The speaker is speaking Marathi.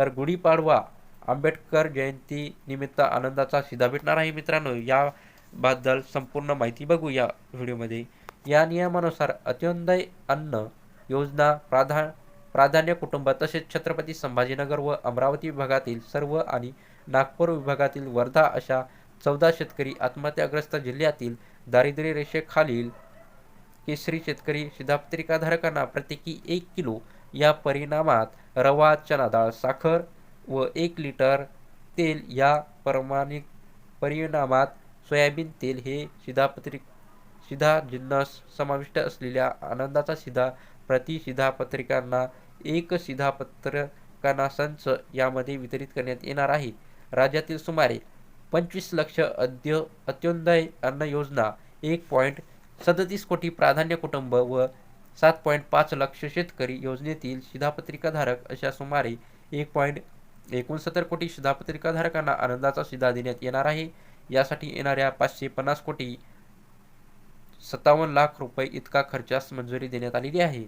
तर गुढीपाडवा आंबेडकर जयंती निमित्त आनंदाचा शिधा भेटणार आहे मित्रांनो. याबद्दल संपूर्ण माहिती बघू या व्हिडिओमध्ये. या नियमानुसार अत्योदय अन्न योजना प्राधा प्राधान्य कुटुंब तसेच छत्रपती संभाजीनगर व अमरावती विभागातील सर्व आणि नागपूर विभागातील वर्धा अशा चौदा शेतकरी आत्महत्याग्रस्त जिल्ह्यातील दारिद्र्य रेषेखालील केसरी शेतकरी शिधापत्रिकाधारकांना प्रत्येकी एक किलो या परिणामात रवा चना डाळ साखर व एक लिटर तेल या प्रमाणिक परिणामात सोयाबीन तेल हे शिधापत्रिक शिधा जिन्नस समाविष्ट असलेल्या आनंदाचा शिधा प्रति शिधापत्रिकांना एक शिधापत्रकांना संच यामध्ये वितरित करण्यात येणार आहे. राज्यातील सुमारे पंचवीस लक्ष अद्य अत्योदय अन्न योजना एक पॉईंट सदतीस कोटी प्राधान्य कुटुंब व सात पॉईंट पाच लक्ष शेतकरी योजनेतील शिधापत्रिकाधारक अशा सुमारे एक पॉईंट एकोणसत्तर कोटी शिधापत्रिकाधारकांना आनंदाचा शिधा देण्यात येणार आहे. यासाठी येणाऱ्या पाचशे पन्नास कोटी सत्तावन्न लाख रुपये इतका खर्चास मंजुरी देण्यात आलेली आहे.